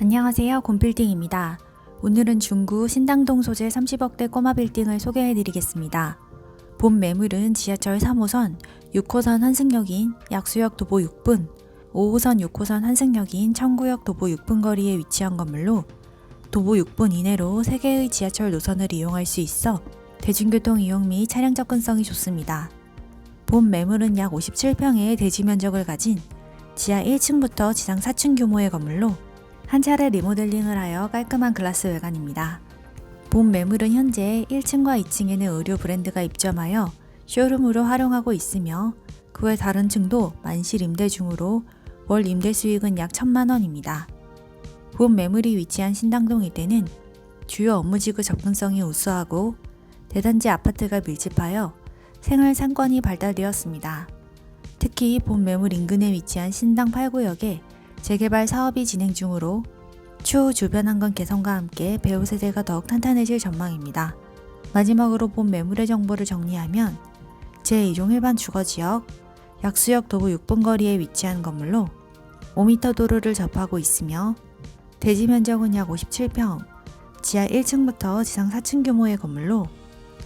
안녕하세요. 곰빌딩입니다. 오늘은 중구 신당동 소재 30억대 꼬마 빌딩을 소개해 드리겠습니다. 본 매물은 지하철 3호선 6호선 환승역인 약수역 도보 6분, 5호선 6호선 환승역인 청구역 도보 6분 거리에 위치한 건물로 도보 6분 이내로 3개의 지하철 노선을 이용할 수 있어 대중교통 이용 및 차량 접근성이 좋습니다. 본 매물은 약 57평의 대지 면적을 가진 지하 1층부터 지상 4층 규모의 건물로 한 차례 리모델링을 하여 깔끔한 글라스 외관입니다. 본 매물은 현재 1층과 2층에는 의류 브랜드가 입점하여 쇼룸으로 활용하고 있으며 그 외 다른 층도 만실 임대 중으로 월 임대 수익은 약 1천만 원입니다. 본 매물이 위치한 신당동 일대는 주요 업무지구 접근성이 우수하고 대단지 아파트가 밀집하여 생활 상권이 발달되었습니다. 특히 본 매물 인근에 위치한 신당 8구역에 재개발 사업이 진행 중으로 추후 주변 환경 개선과 함께 배우 세대가 더욱 탄탄해질 전망입니다. 마지막으로 본 매물의 정보를 정리하면 제2종 일반 주거지역 약수역 도보 6분 거리에 위치한 건물로 5m 도로를 접하고 있으며 대지 면적은 약 57평, 지하 1층부터 지상 4층 규모의 건물로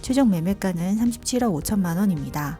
최종 매매가는 37억 5천만 원입니다.